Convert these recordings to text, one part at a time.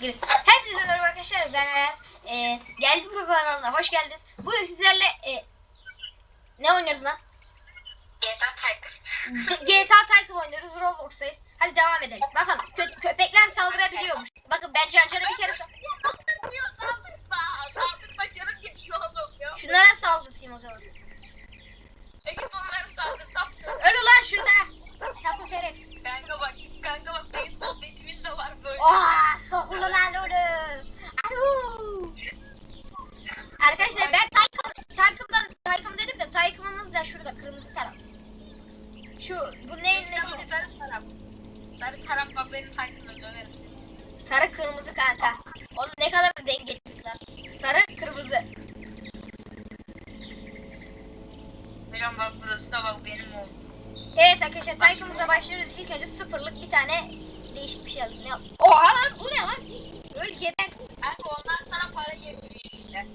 Gelin. Hepinize merhaba arkadaşlar ben Ayaz. Ee, geldi Pro kanalına hoş geldiniz. Bugün sizlerle e, ne oynuyoruz lan? GTA Tycoon. GTA Tycoon oynuyoruz. Roblox'tayız. Hadi devam edelim. Bakın kö- köpekler saldırabiliyormuş. Bakın ben Cancan'a bir kere şunlara saldırayım o zaman. Peki onları saldır taptım. Öl ulan şurada. Sapık herif. Kanka bak, kanka bak beyzbol de var böyle. Oha sokulu lan onu. Alo. Arkadaşlar ben Tycoon, Tycoon'dan Tycoon dedim de Tycoon'umuz da şurada kırmızı taraf. Şu bu neyin nesi? sarı taraf. Sarı taraf bak benim Tycoon'um döverim. Sarı kırmızı kanka. Oğlum ne kadar da lan. Sarı kırmızı. Hocam bak burası da bak benim oldu. Evet arkadaşlar Tycoon'umuza başlıyoruz. İlk önce sıfırlık bir tane değişik bir şey aldık. Ne Oha lan bu ne lan? Öl geber. Kanka onlar sana para getiriyor işte.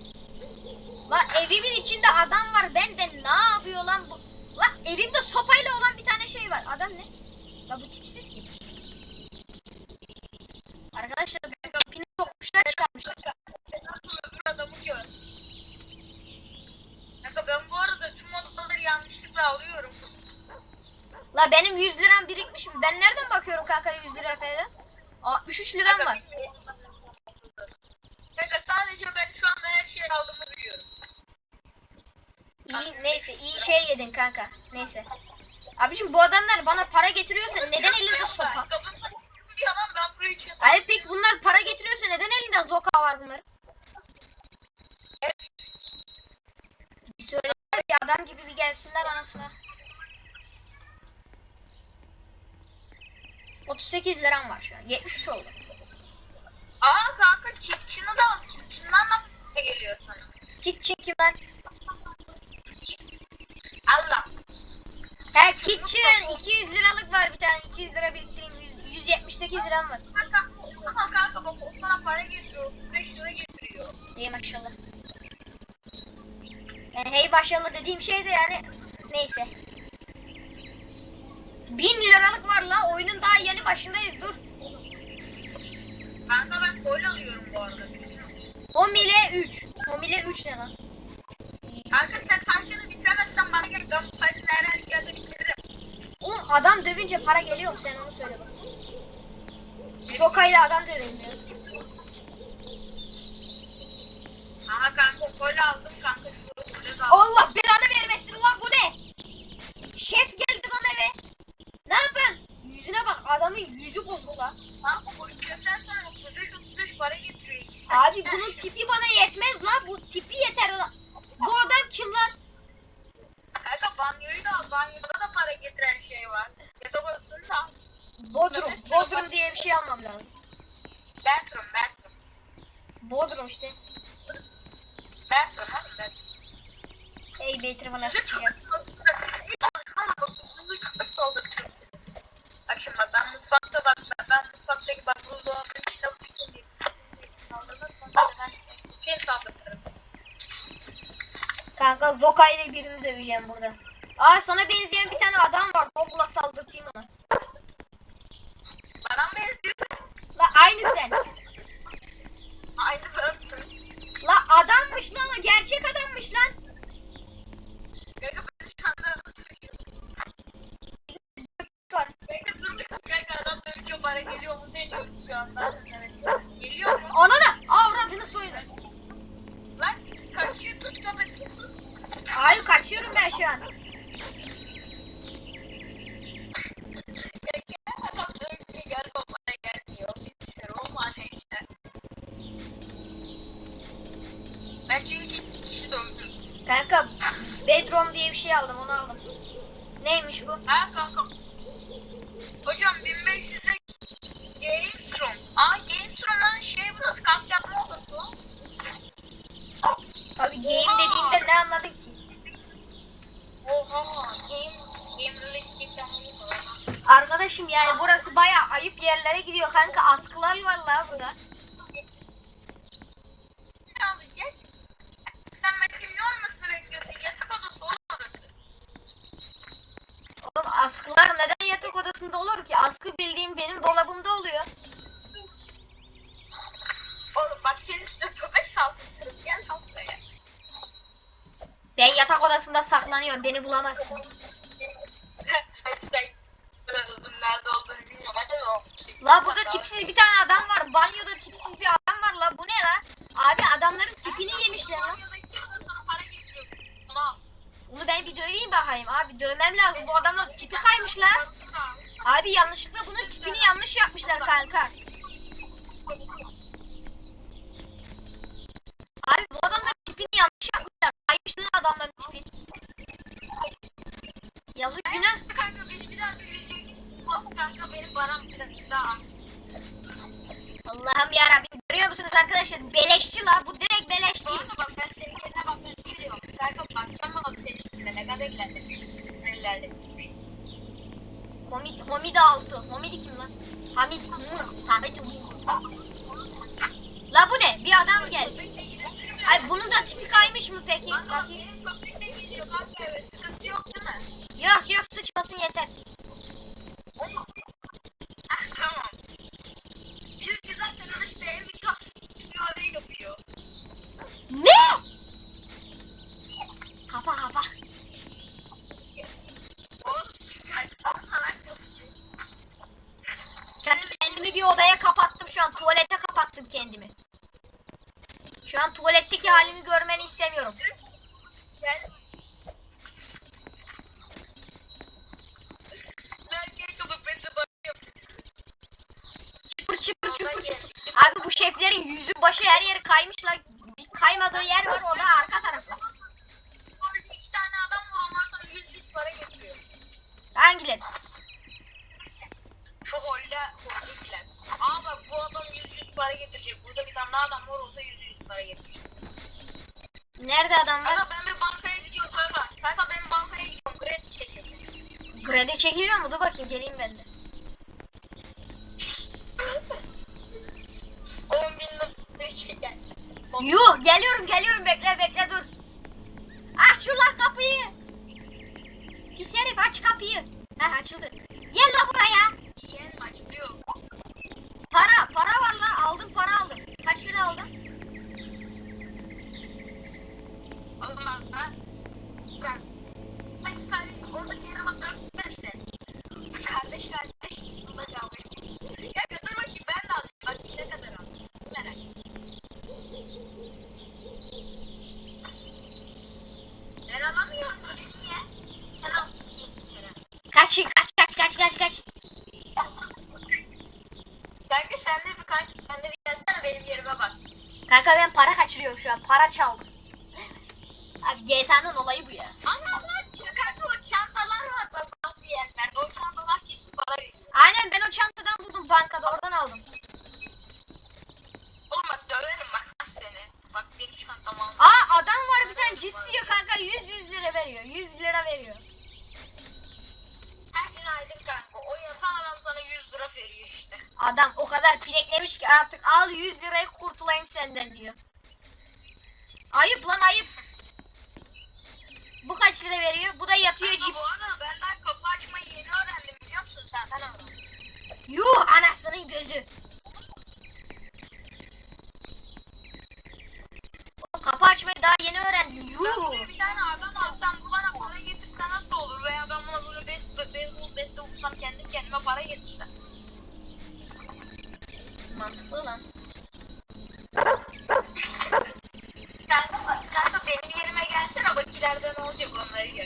Lan evimin içinde adam var. Ben de ne yapıyor lan bu? Lan elinde sopayla olan bir tane şey var. Adam ne? Lan bu tipsiz kim? Arkadaşlar ben tipini sokmuşlar çıkarmışlar. Öbür adamı gör. Kanka ben bu arada tüm odaları yanlışlıkla alıyorum. La benim 100 liram birikmiş mi? Ben nereden bakıyorum kanka 100 lira falan? 63 liram var. Kanka sadece ben şu anda her şeyi aldığımı biliyorum. İyi neyse iyi şey yedin kanka. Neyse. Abiciğim bu adamlar bana para getiriyorsa neden elinde sopa? Kanka Abi peki bunlar para getiriyorsa neden elinde zoka var bunların? Bir söyle bir adam gibi bir gelsinler anasına. 38 liram var şu an. 73 oldu. Aa kanka kitchen'ı da al. Kitchen'dan da ne geliyor sana? Kitchen kim lan? Allah. He Kitchen 200 liralık var bir tane 200 lira biriktireyim 100 178 liram var. Kanka, ama kanka bak o sana para getiriyor. 35 lira getiriyor. İyi maşallah. Yani hey maşallah dediğim şey de yani neyse. 1000 liralık var la oyunun daha yeni başındayız dur. Kanka ben kol alıyorum bu arada. Homile 3. Homile 3 ne lan? Kanka sen herkesi bitiremezsen bana gel. Ben parayı nereden geldi bitiririm. Oğlum adam dövünce para geliyor mu sen onu söyle bak. Rokayla adam dövülmüyor. Aha kanka kol aldım kanka. Kol aldım. Allah belanı vermesin lan bu ne? Şef geldi lan eve. Ne yapın? Yüzüne bak adamın bozuldu lan. Bu sonra 35-35 para getiriyor. İki saat. Abi bunun tipi bana yetmez lan. Bu tipi yeter lan. Bu adam kim lan? Kanka banyoyu da al. Banyoda da para getiren şey var. Yatak odasını da al. Bodrum. Bodrum diye bir şey almam lazım. Bathroom, bathroom. Bodrum işte. Bathroom hadi bathroom. Ey beytir bana sıçacağım. Döveceğim burada. Aa sana benzeyen bir tane adam var. Dogla saldırtayım ona. Bana mı benziyor? La aynı sen. Aynı ben. La adammış lan o gerçek adammış lan. Kardeşim yani burası baya ayıp yerlere gidiyor kanka askılar var la burada. Oğlum askılar neden yatak odasında olur ki? Askı bildiğim benim dolabımda oluyor. Oğlum bak senin üstüne köpek saldırtırız. Gel haftaya. Ben yatak odasında saklanıyorum. Beni bulamazsın. La burada tipsiz bir tane adam var. Banyoda tipsiz bir adam var la. Bu ne la? Abi adamların tipini yemişler getiriyor. Bunu ben bir döveyim bakayım. Abi dövmem lazım. Bu adamın tipi kaymış la. Abi yanlışlıkla bunun tipini yanlış yapmışlar kanka. Abi bu adamların tipini yanlış yapmışlar. Kaymış lan adamların tipi. Yazık günah. Kanka bir daha. Kanka benim param birazcık daha az. Allah'ım yarabbim görüyor musunuz arkadaşlar? Beleşçi la. Bu direkt beleşçi. arada bak ben senin yerine bak ben biliyorum. Kanka bakacağım bana senin yerine ne kadar ilerlemiş. Nerelerde. Homid, Homid altı. Homid kim lan? Hamid. Hı, Hamid. La bu ne? Bir adam geldi. Ay bunun da tipi kaymış mı peki? Bakayım. benim köpek de geliyor kanka eve sıkıntı yok değil mi? Yok yok sıçmasın yeter. Ah tamam. Bir de zaten işte evi kapsıyor öyle yapıyor. Ne? Kapa kapa. Oğlum çıkarsana lan kapıyı. Ben kendimi bir odaya kapattım şu an. Tuvalete kendimi. Şu an tuvaletteki halimi görmeni istemiyorum. Gel. Çıpır çıpır çıpır. Abi bu şeflerin yüzü başı her yeri kaymış lan. Bir kaymadığı yer var o da arka tarafı. Orada iki tane adam var sana yüz yüz para getiriyor. Hangileri? Şu holde holdekiler. Aa bu adam yüz yüz para getirecek. Burada bir tane daha adam var o da yüz yüz para getirecek. Nerede adam var? Kanka ben bir bankaya gidiyorum kanka. Kanka ben bankaya gidiyorum kredi çekeceğim. Kredi çekiliyor mu? Dur bakayım geleyim ben de. 10 bin lira çeker. Yuh geliyorum geliyorum bekle bekle dur. Aç şu lan kapıyı. Pis herif aç kapıyı. Heh açıldı. Gel la buraya. Yen açılıyor. Para para var la aldım para aldım. Kaç lira aldın? Oğlum bak ben. Ben. Ben sadece oradaki yere bak ben işte. Kardeş kardeş. Burada kavga ediyor. Ya götür bakayım ben de alayım. Bakayım ne kadar aldım. Merak Ben alamıyorum öyle niye? Sen al. Kaç kaç kaç kaç kaç kaç. Kanka sen de bir kanka sen de bir gelsene benim yerime bak. Kanka ben para kaçırıyorum şu an. Para çaldım. Abi GTA'nın olayı bu ya. Ana bak kanka o çantalar var bak bazı yerlerde. O çantalar kesin para veriyor. Aynen ben o çantadan buldum bankada oradan aldım. Oğlum bak döverim bak lan seni. Bak benim çantamı al. Aa adam var bir tane cips diyor kanka 100 100 lira veriyor. 100 lira veriyor. Her gün aydın kanka. O yatan adam sana 100 lira veriyor işte. Adam o kadar pileklemiş ki artık al 100 lirayı kurtulayım senden diyor. Ayıp lan ayıp. Bu kaç lira veriyor? Bu da yatıyor Kanka cips. bu arada ben daha kapı açmayı yeni öğrendim biliyor musun sen? Ben öğrendim. Yuh anasının gözü. O kapı açmayı daha yeni öğrendim. Ben Yuh. buraya bir tane adam alsam bu bana para getirse nasıl olur? Veya ben buna böyle best, baseball bette okusam kendim kendime para getirsem. Mantıklı lan. Kanka, kanka benim yerime gelsene bak ileride ne olacak onları gör.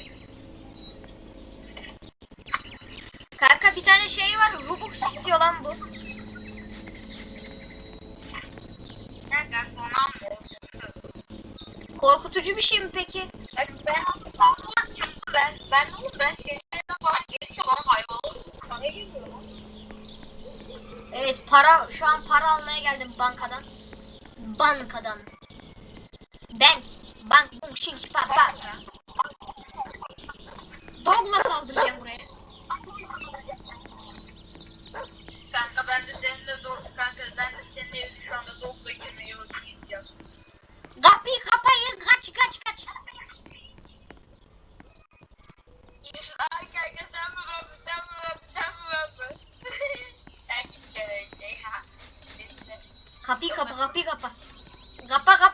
Kanka bir tane şey var. Robux istiyor lan bu. Kanka onu almıyorum. Korkutucu bir şey mi peki? Ben ben ben ben oğlum ben şeylerden falan gelince bana hayvan. Evet para şu an para almaya geldim bankadan. Bankadan. Bank. Bank. Bung şing pa pa. Dogla saldıracağım buraya. Kanka ben de seninle do kanka ben de senin evine şu anda dogla girmeyi öğreneceğim. Kapıyı kapayın kaç kaç kaç. Kapıyı kapa kapıyı kapa. Kapa kapa.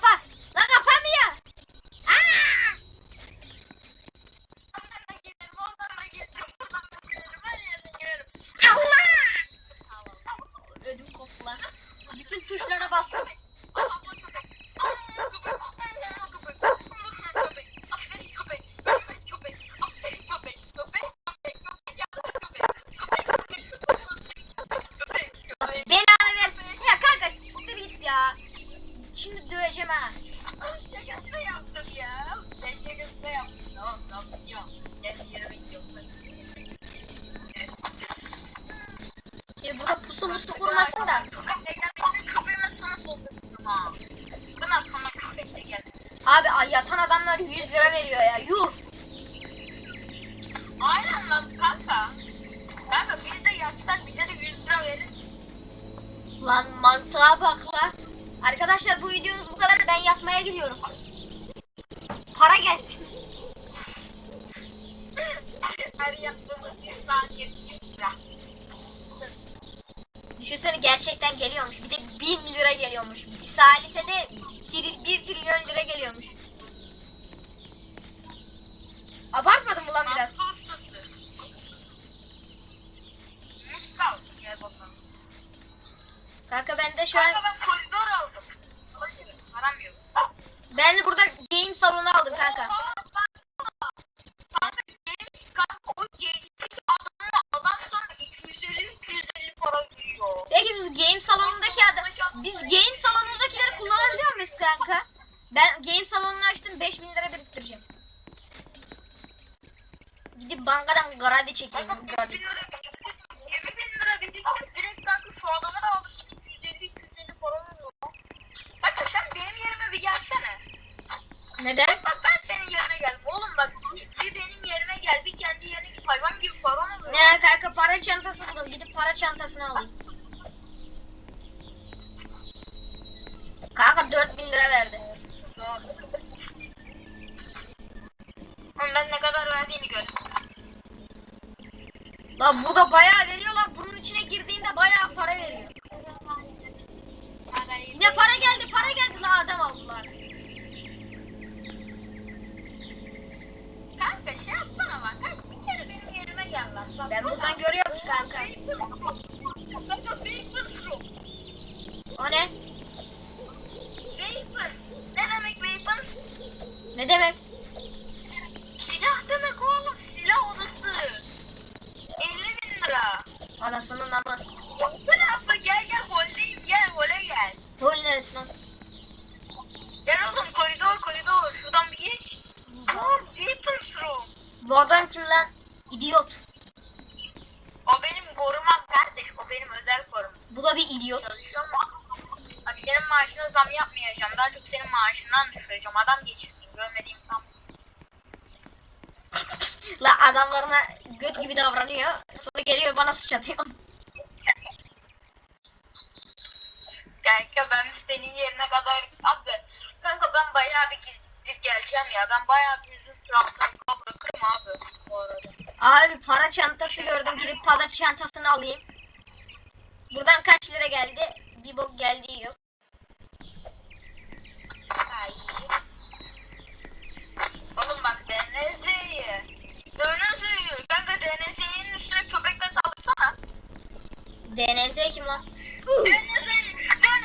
Bastım. Düşünsene gerçekten geliyormuş. Bir de 1000 lira geliyormuş. Bir salise de 1 trilyon lira geliyormuş. Abartmadım mı lan biraz? Master ustası. Muskal. Gel bakalım. Kanka ben de şu an Kanka ben koridor aldım. Hayır, param yok. ben burada game salonu aldım. Kanka James kanka o James'teki adamı adam sana 250-250 para veriyor. Peki biz game salonundaki adam biz game salonundakileri kullanabiliyor muyuz kanka? Ben game salonunu açtım 5000 lira biriktireceğim. Gidip bankadan gradi çekeyim. Kanka 5 Gradi. bin lira 20 bin lira biriktir. Direkt kanka şu adamı da alırsın 250-250 para veriyor. Kanka sen benim yerime bir gelsene. Neden? Bak ben senin yerine geldim. Oğlum bak bir benim yerime gel bir kendi yerine git. Hayvan gibi paran oluyor. Ne kanka para çantası buldum. Gidip para çantasını alayım. Kanka 4000 lira verdi. Oğlum ben ne kadar verdiğimi gör. Lan bu da bayağı veriyor lan. Bunun içine girdiğinde bayağı para veriyor. Yine para geldi para geldi la adam aldılar. Kanka şey yapsana bak. Kanka bir kere benim yerime gel lan. Bak, Ben bu buradan da- görüyorum ki kanka. O ne? Vapor. Ne demek Vapor? Ne demek? Silah demek oğlum. Silah odası. 50 bin lira. Anasının ama. Yapsana abla gel gel holdeyim gel hole gel. Hol neresi lan? Gel oğlum koridor koridor. Şuradan bir geç. Oğlum Vapor Shroom. Bu adam kim lan? İdiot. O benim korumam kardeş. O benim özel korumam. Bu da bir idiot. Çalışıyorum. Abi senin maaşına zam yapmayacağım. Daha çok senin maaşından düşüreceğim. Adam geçirdim. Görmediğim zam. La adamlarına göt gibi davranıyor. Sonra geliyor bana suç atıyor. Kanka ben senin yerine kadar abi kanka ben bayağı bir gidip geleceğim ya ben bayağı bir abi bu arada. Abi para çantası gördüm. Gidip para çantasını alayım. Buradan kaç lira geldi? Bir bok geldiği yok. Ay. Oğlum bak DNZ'yi. DNZ'yi. Kanka DNZ'nin üstüne köpekle saldırsana. DNZ kim lan? DNZ'yi. DNZ'yi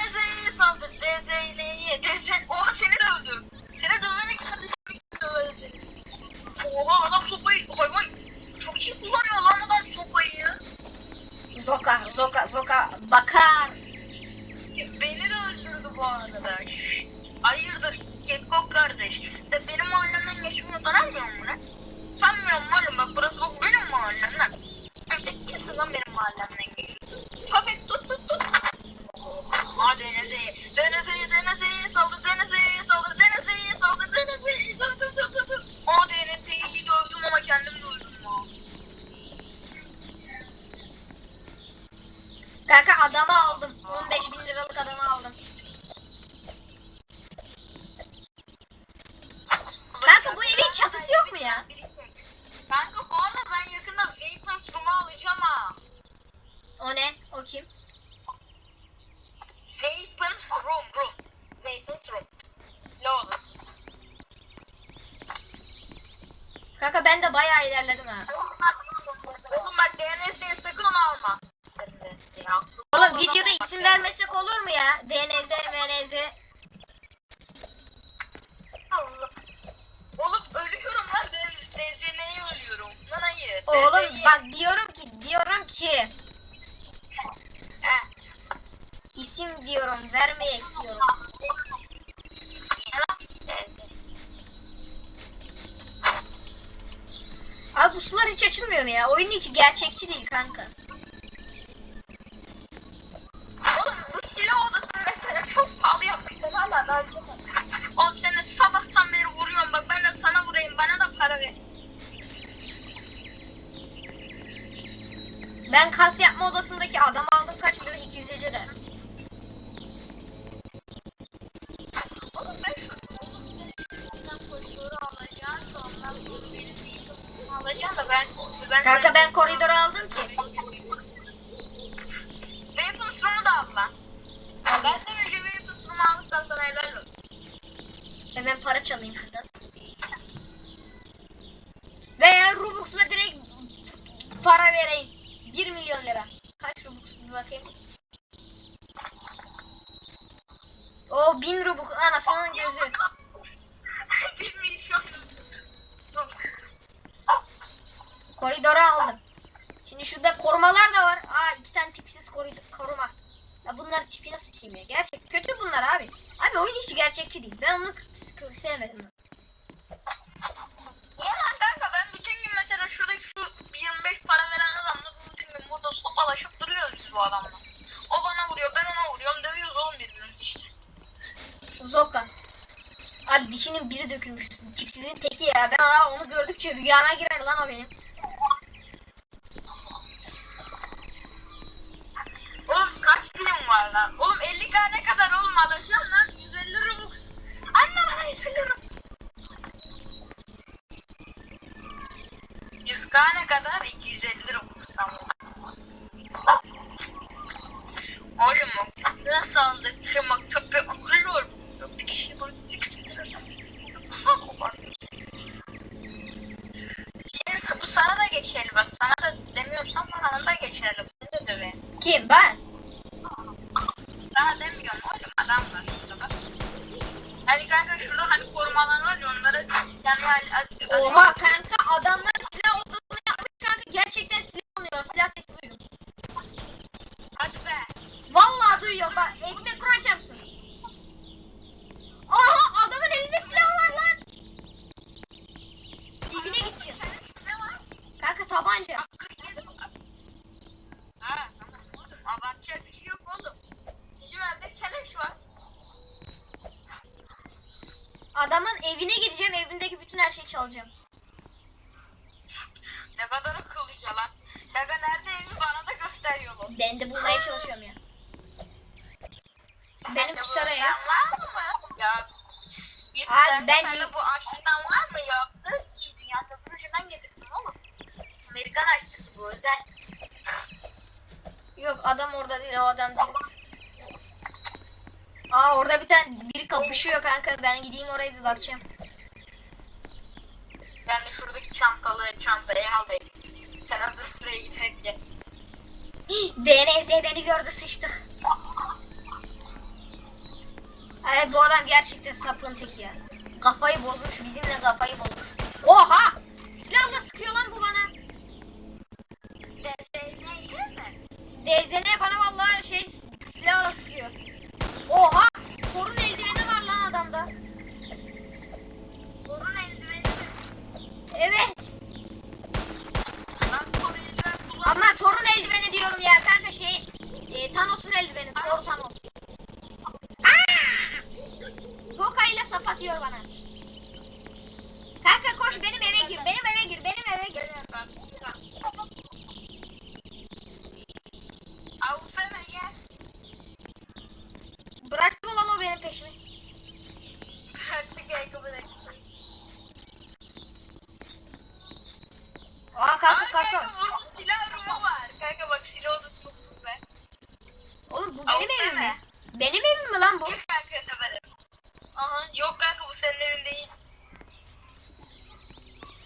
O ne? O kim? Vapor Room Room. Vapor Room. Odası? Kanka ben de bayağı ilerledim ha. Oğlum bak DNS'ye sakın onu alma. Oğlum videoda isim vermesek olur mu ya? DNZ, MNZ. Allah. Oğlum ölüyorum lan. Ben DZN'ye ölüyorum. Lan hayır. Oğlum bak diyorum ki diyorum ki isim diyorum vermeye. DZ. Abi bu sular hiç açılmıyor mu ya? Oyun içi gerçekçi değil kanka. Oğlum bu silah odası mesela çok pahalı yapmışlar hala çok. Oğlum sen de sabahtan beri vuruyorsun bak ben de sana vurayım bana da para ver. Ben kas yapma odasındaki adam aldım kaç lira? 250 lira. Ben Kanka ben koridoru aldım ki. Weapons Room'u da al lan. Benden önce Weapons Room'u alırsan sana helal olsun. Hemen para çalayım şuradan. Veya Robux'la direkt para vereyim. 1 milyon lira. Kaç Robux bir bakayım. O 1000 Robux anasının gözü. Bilmiyorum. Koridoru aldım. Şimdi şurada korumalar da var. Aa iki tane tipsiz koridor, koruma. Ya bunlar tipi nasıl çiğmiyor? Gerçek kötü bunlar abi. Abi oyun işi gerçekçi değil. Ben onu sıkı- sevmedim. Niye lan kanka ben bütün gün mesela şuradaki şu 25 para veren adamla bütün gün burada sopalaşıp duruyoruz biz bu adamla. O bana vuruyor ben ona vuruyorum dövüyoruz oğlum birbirimizi işte. Zoka. Abi dişinin biri dökülmüş. Tipsizin teki ya. Ben ona onu gördükçe rüyama girer lan o benim. Oğlum kaç bilim var lan? Oğlum 50 k ne kadar oğlum alacağım lan? 100 k ne kadar? 250 Robux tamam. Oğlum o nasıl aldırtırmak köpeği akıllı ol. Bir kişi böyle yükseltirsen. Ufak kopartır. Senin bu sana da geçerli bak sana da demiyorsam bana da geçerli. Bunu da döverim. Kim? Ben. Daha demiyorum oğlum adam var şurada bak. Hani kanka şurada hani korumalar var ya onları yani azıcık Oha kanka adamlar silah odasını yapmış kanka. Gerçekten silah alıyor. Silah sesi duydum. Hadi be. Vallahi duyuyor. Bak ekmek kuran çarpsın. Aha adamın elinde silah var lan. Dibine gideceğiz. Senin şu ne var? Kanka tabanca. Bak 47 mi var? Ha tamam oğlum abartacak bir şey yok oğlum. Bizim evde keleş var. Adamın evine gideceğim. Evindeki bütün her şeyi çalacağım. Ne kadar akıllıca lan. Kanka nerede evi bana da göster yolu. Ben de bulmaya çalışıyorum ya. Benim Sende bu saraya. evden var mı? Ya. Bir Abi tane ben- sende bu aşçıdan var mı? Yoktu. İyi dünya köprücüden getirdim oğlum. Amerikan aşçısı bu özel. Yok adam orada değil o adam değil. Aa orada bir tane biri kapışıyor kanka. Ben gideyim oraya bir bakacağım. Ben de şuradaki çantalı çantayı alayım. Sen hazır buraya gidelim gel. DNZ beni gördü sıçtık. Evet bu adam gerçekten sapın teki ya. Kafayı bozmuş bizimle kafayı bozmuş. Oha! Silahla sıkıyor lan bu bana. DS'ne yiyor mu? DZN bana vallahi şey silahla sıkıyor. Oha! Sorun eldiveni var lan adamda. Sorun eldiveni mi? Evet. Lan son eldiven kullan. Ama torun eldiveni diyorum ya kanka şey e, Thanos'un eldiveni. Thor Thanos. Aa! Zoka ile sap atıyor bana. Kanka koş. Benim eve gir. Benim eve gir. Gel bak. Avuf hemen gel. Bıraktı mı lan o benim peşimi? Hadi gel kapıdan. Aa kanka Aa, kasa. kanka vurma silah rumu var. Kanka bak silah odasını buldum ben. Oğlum bu Al benim evim sana. mi? Benim evim mi lan bu? Gir kanka hemen. Aha yok kanka bu senin evin değil.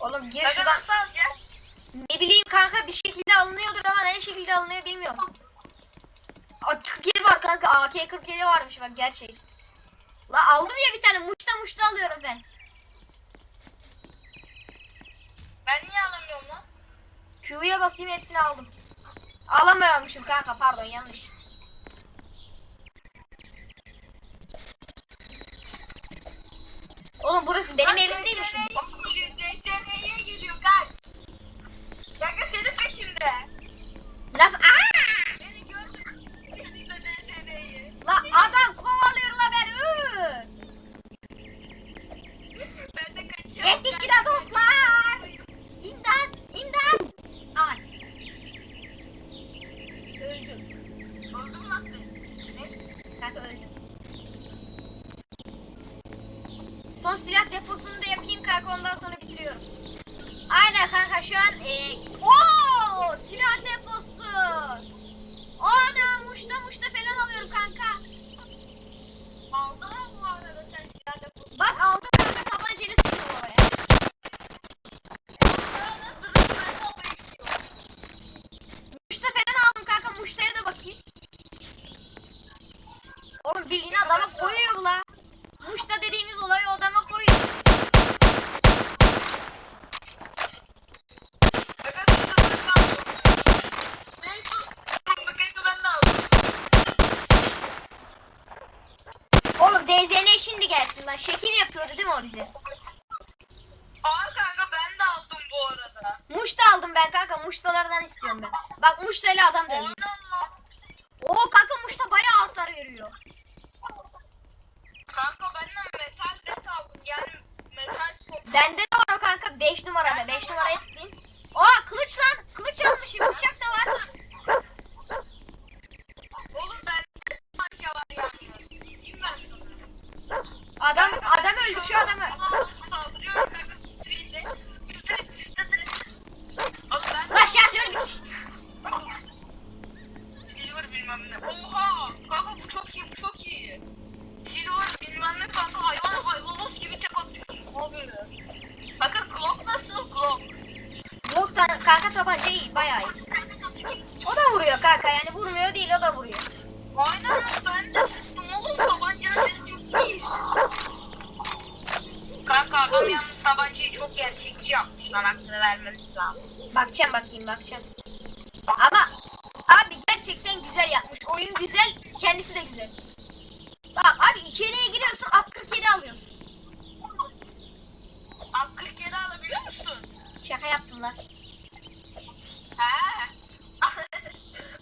Oğlum gir Kanka şuradan. nasıl alacaksın? Ne bileyim kanka bir şekilde alınıyordur ama ne şekilde alınıyor bilmiyorum. Aa, 47 var kanka kanka AK-47 varmış bak gerçek. La aldım ya bir tane muşta muşta alıyorum ben. Ben niye alamıyorum lan? Q'ya basayım hepsini aldım. Alamıyormuşum kanka pardon yanlış. Oğlum burası benim evim değil mi şimdi? DCN'ye geliyor kaç. Kanka senin peşinde. Nasıl? Aa! Beni gördün. Peşinde DCN'yi. La adam kovalıyor la beni. Iı! Ben de kaçıyorum. Yetişin ha dostlar. İmdat, imdat. Ay. Öldüm. Öldüm lan ben. Kanka öldüm. Son silah deposunu da yapayım kanka ondan sonra bitiriyorum. Aynen kanka şu an e, ooo silah deposu. Ana muşta muşta falan alıyorum kanka. Aldın mı bu arada sen silah deposu? Bak aldım kanka tabancayla sıkıyorum oraya. Aldın duruş ben de almayı istiyorum. Muşta falan aldım kanka muştaya da bakayım. Oğlum bildiğin adama koyuyor la. Muşta dediğimiz olayı adama koyuyor. Bu? Oğlum DZN şimdi gelsin lan. Şekil yapıyordu değil mi o bize? Aa kanka ben de aldım bu arada. Muşta aldım ben kanka. Muştalardan istiyorum ben. Bak muştayla adam dövüyor. Oradan lan. Oo kanka muşta bayağı hasar veriyor. Kanka ben de metal bet aldım. Yani metal top. Bende de var o kanka 5 numarada. 5 numaraya tıklayayım. Aa kılıç lan. Kılıç almışım. Bıçak da var. Oğlum bende pança var yalnız. Kim ben sana? Adam adam öldü şu adamı. Saldırıyorum kanka. Strese. Stres. Stres. Oğlum ben Ulan şarjör gitmiş. Silver bilmem ne. Oha! Kanka bu çok iyi, bu çok iyi. Silver bilmem ne kanka hayvan hayvanos gibi tek atıyorsun. Abi. Kanka Glock nasıl Glock? Yok tan- kanka tabanca iyi. Bayağı iyi. O da vuruyor kanka yani vurmuyor değil o da vuruyor. Aynen ben de sıktım oğlum tabancanın sesi çok iyi. Kanka adam yalnız tabancayı çok gerçekçi yapmışlar hakkını vermemiz lazım. Bakacağım bakayım bakacağım. Ama abi gerçekten güzel yapmış. Oyun güzel, kendisi de güzel. Bak abi içeriye giriyorsun, at 47 alıyorsun. Abi 47 alabiliyor musun? Şaka yaptım lan. He.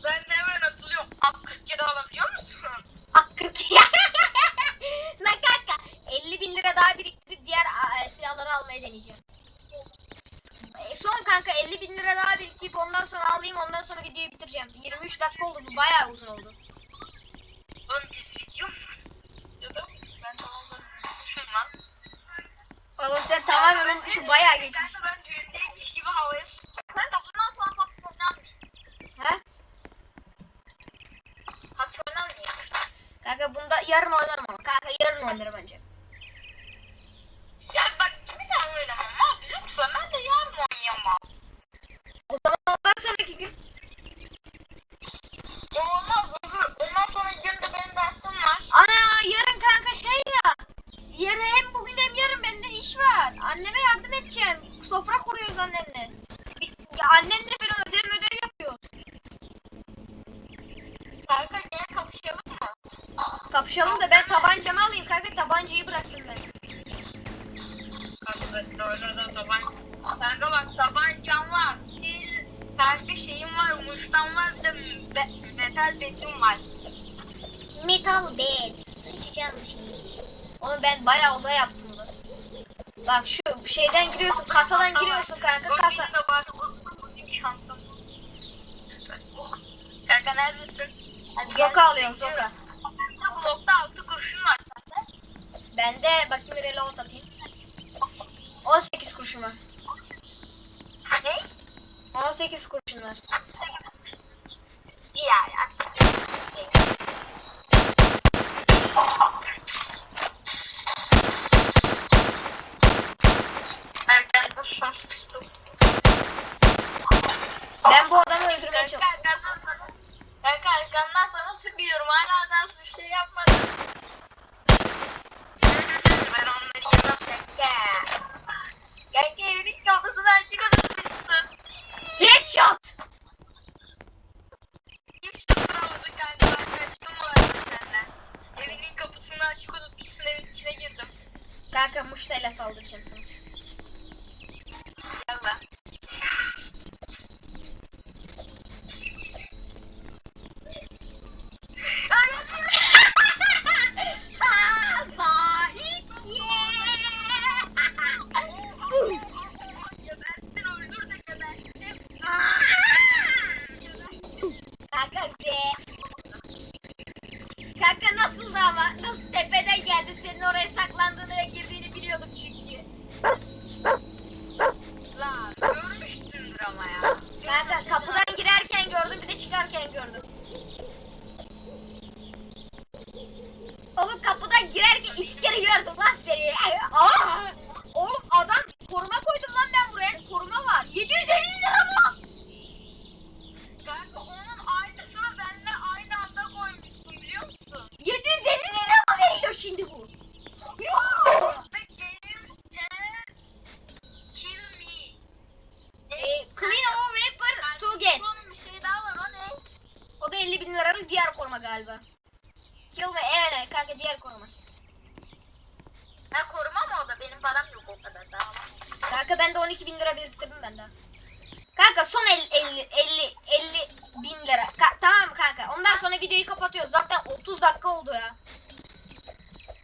ben de hemen hatırlıyorum. Abi 47 alabiliyor musun? At 47. lan kanka 50 bin lira daha biriktirip diğer e, silahları almaya deneyeceğim. E, son kanka 50 bin lira daha biriktirip ondan sonra alayım ondan sonra videoyu bitireceğim. 23 dakika oldu bu bayağı uzun oldu. Oğlum biz video mu? Ya da ben tamamen unutmuşum lan. Ama sen tamamen unutmuşsun bayağı geçmiş. Ben de ben düğündeymiş gibi havaya sıktım. Ben bundan sonra hafta oynanmış. Ha? Hafta oynanmıyor. Kanka bunda yarın oynarım ama. Kanka yarın oynarım önce. Ya bak kimi de oynamam abi lütfen ben de yarın Ya olmaz ondan sonra gün de benim dersim var. Ana yarın kanka şey ya. Yarın hem bugün hem yarın bende iş var. Anneme yardım edeceğim. Sofra kuruyoruz annemle. Ya annemle falan ödev ödev yapıyoruz. Kanka gel kapışalım mı? Kapışalım da ben tabancamı alayım kanka tabancayı bıraktım ben. Kanka ben de öyle de taban. Kanka bak tabancam var. Kanka şeyim var. Muştan var. Bir de be- metal betim var. Metal bed. Sıçacağım şimdi. Oğlum ben bayağı oda yaptım bunu. Bak şu şeyden giriyorsun kasadan giriyorsun kanka kasa. Kanka neredesin? Zoka alıyorum zoka. Blokta altı kurşun var sende. Ben de bakayım bir reload atayım. 18 kurşun var. Ne? 18 kurşun var. Ya ya. Şey. Ben bu adamı öldürmeye çalışıyorum. Kanka arkamdan sana- sıkıyorum. Hala daha bir şey yapmadım. Ben onları yemem kanka. Kanka evin kapısından çıkabilirsin. Headshot. Hiç. Ben kaçtım bu arada senden. Evinin kapısını açık unutmuşsun. Evin içine girdim. Kanka muştayla saldıracağım sana. Girerken iki kere gördüm lan seni. Aa! Oğlum adam koruma koydum lan ben buraya. Koruma var. 750 lira mı? Kanka onun aynısını benimle aynı anda koymuşsun biliyor musun? 750 lira mı veriyor şimdi bu? Yuh! The game can kill me. Ee, clean all Reaper to get. Son bir şey daha var o ne? O da 50 bin liralık diğer koruma galiba. Kill me evet evet kanka diğer koruma. Ha koruma mı o da? Benim param yok o kadar daha. Kanka ben de 12 bin lira biriktirdim ben de. Kanka son 50 50 50, 50 bin lira. Ka- tamam mı kanka? Ondan sonra videoyu kapatıyoruz. Zaten 30 dakika oldu ya.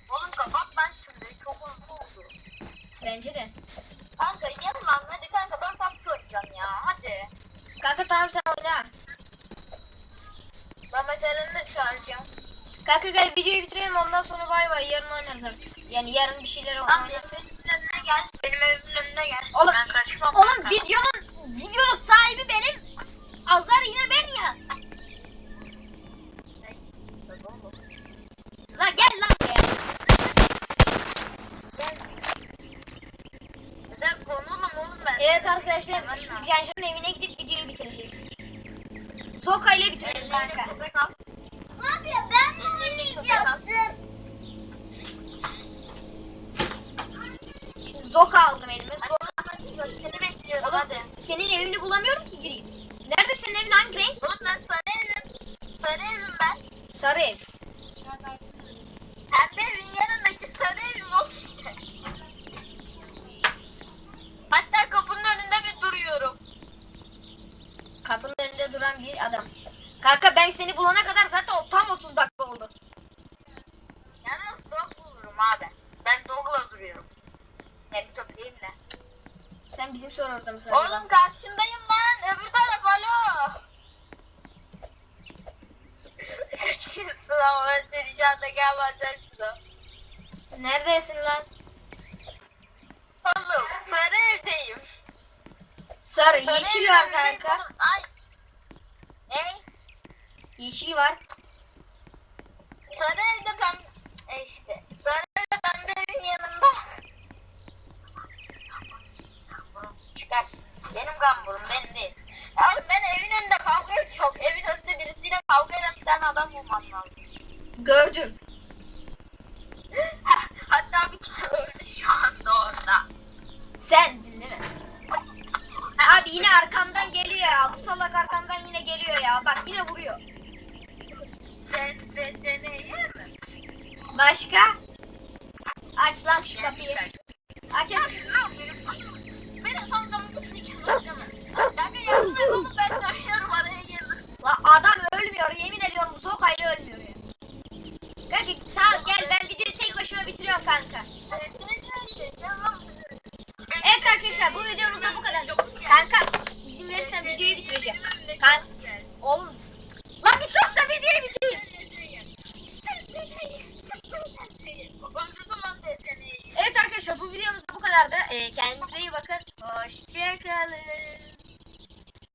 Oğlum kapat ben şimdi. Çok hızlı oldu. Bence de. Kanka yerim lan. Hadi kanka ben PUBG oynayacağım ya. Hadi. Kanka tamam sen oyna. Ben Mete'rini de çağıracağım. Kanka gel videoyu bitirelim ondan sonra bay bay yarın oynarız artık. Yani yarın bir şeyler Lan oynarız. benim gel. Benim evimin önüne gel. Oğlum- ben kaçmam. Oğlum kanka. videonun videonun sahibi benim. Azar yine ben ya. La gel lan buraya. Güzel konulum oğlum ben. Evet arkadaşlar şimdi Cancan'ın evine gidip videoyu bitireceğiz. Zoka ile bitirelim kanka. Ben de oynayacaktım. Şimdi Zoka aldım elime. Zoka. Seni bekliyorum Oğlum hadi. senin evini bulamıyorum ki gireyim. Nerede senin evin hangi renk? Oğlum ben sarı evim. Sarı evim ben. Sarı ev. Pembe evin yanındaki sarı evim o işte. Hatta kapının önünde bir duruyorum. Kapının önünde duran bir adam. Kanka ben seni bulana kadar zaten tam 30 dakika oldu. Yalnız dog bulurum abi. Ben dogla duruyorum. Hem köpeğim de. Sen bizim serverda mısın acaba? Oğlum karşındayım lan. Öbür taraf alo. Kaçıyorsun ama ben seni şu anda o. Neredesin lan? Oğlum sarı evdeyim. Sarı, Sarı yeşil var önündeyim kanka. oğlum. Ay. Ne? Yeşil var. Sarı evde pembe... E işte. Sarı evde pembe evin yanında. Çıkar. Benim gamburum benim değil. Abi ben evin önünde kavga ediyorum. Evin önünde birisiyle kavga eden bir tane adam bulmam lazım. Gördüm. Hatta bir kişi öldü şu anda orada. Sendin değil mi? Abi yine arkamdan geliyor ya. Bu salak arkamdan yine geliyor ya. Bak yine vuruyor. Sen, sen, sen ne yer mi? Başka? Aç lan şu kapıyı. Aç aç. Ben adamdan bu için. Kanka yardım et oğlum ben dönüyorum araya girdim. La adam ölmüyor. Yemin ediyorum bu Zoka ile ölmüyor ya. Kanka sağ ol, gel ben videoyu tek başıma bitiriyorum kanka. Evet arkadaşlar bu videomuz da bu kadar. Kanka izin verirsen videoyu bitireceğim. Kan oğlum. Lan bir sus da videoyu seni. Evet arkadaşlar bu videomuz bu kadardı. Ee, kendinize iyi bakın. Hoşçakalın.